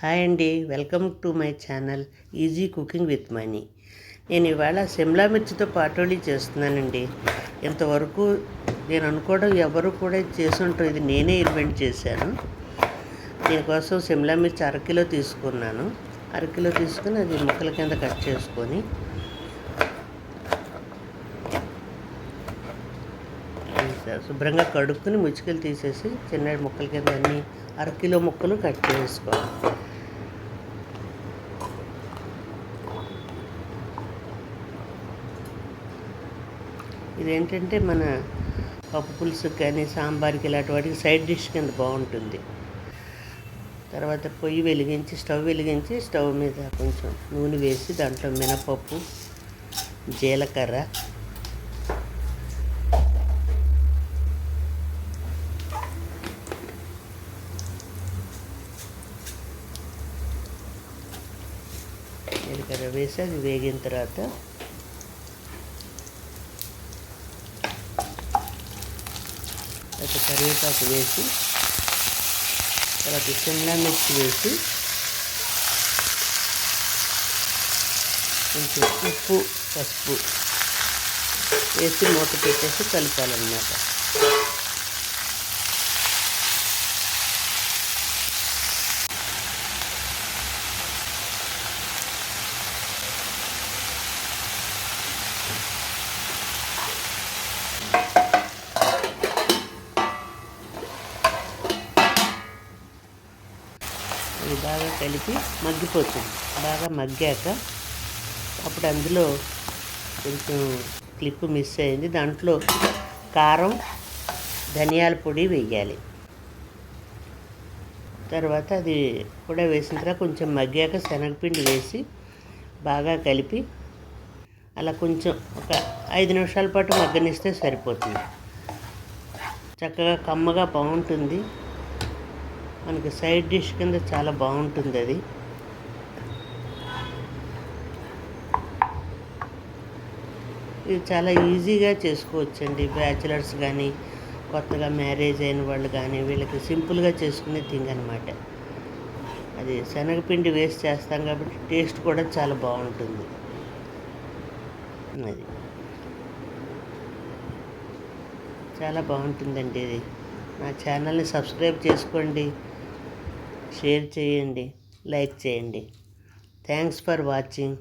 Hi అండి welcome to my channel easy cooking with Money. నేను ఇవాళ సిమ్లా మిర్చితో పాటోళీ చేస్తున్నానండి. ఇంతవరకు నేను అనుకోవడం ఎవరు కూడా చేసుంటారు ఇది నేనే ఇన్వెంట్ చేశాను. దీనికోసం సిమ్లా మిర్చి అరకిలో తీసుకున్నాను. అరకిలో తీసుకుని అది ముక్కల కింద కట్ చేసుకొని శుభ్రంగా కడుక్కుని ముచ్చుకలు తీసేసి చిన్న ముక్కల కింద అన్ని అరకిలో ముక్కలు కట్ చేసుకోవాలి. ఇదేంటంటే మన పప్పు పులుసు కానీ సాంబార్కి ఇలాంటి వాటికి సైడ్ డిష్ కింద బాగుంటుంది. తర్వాత పొయ్యి వెలిగించి స్టవ్ వెలిగించి స్టవ్ మీద కొంచెం నూనె వేసి దాంట్లో మినపప్పు జీలకర్ర జీలకర్ర వేసి అది వేగిన తర్వాత ఒక కరివేపాకు వేసి తర్వాత సిమ్లా మిర్చి వేసి కొంచెం ఉప్పు పసుపు వేసి మూత పెట్టేసి కలపాలన్నమాట. ఇది బాగా కలిపి మగ్గిపోతుంది బాగా మగ్గాక అప్పుడు అందులో కొంచెం క్లిప్ మిస్ అయింది. దాంట్లో కారం ధనియాల పొడి వేయాలి. తర్వాత అది కూడా వేసిన తర్వాత కొంచెం మగ్గాక శనగపిండి వేసి బాగా కలిపి అలా కొంచెం ఒక ఐదు నిమిషాల పాటు మగ్గనిస్తే సరిపోతుంది. చక్కగా కమ్మగా బాగుంటుంది. మనకి సైడ్ డిష్ కింద చాలా బాగుంటుంది అది. ఇది చాలా ఈజీగా చేసుకోవచ్చండి. బ్యాచిలర్స్ కానీ కొత్తగా మ్యారేజ్ అయిన వాళ్ళు కానీ వీళ్ళకి సింపుల్గా చేసుకునే థింగ్ అనమాట అది శనగపిండి వేస్ట్ చేస్తాం కాబట్టి టేస్ట్ కూడా చాలా బాగుంటుంది. అది. చాలా బాగుంటుందండి ఇది. నా ఛానల్ని సబ్స్క్రైబ్ చేసుకోండి షేర్ చేయండి లైక్ చేయండి. Thanks for watching.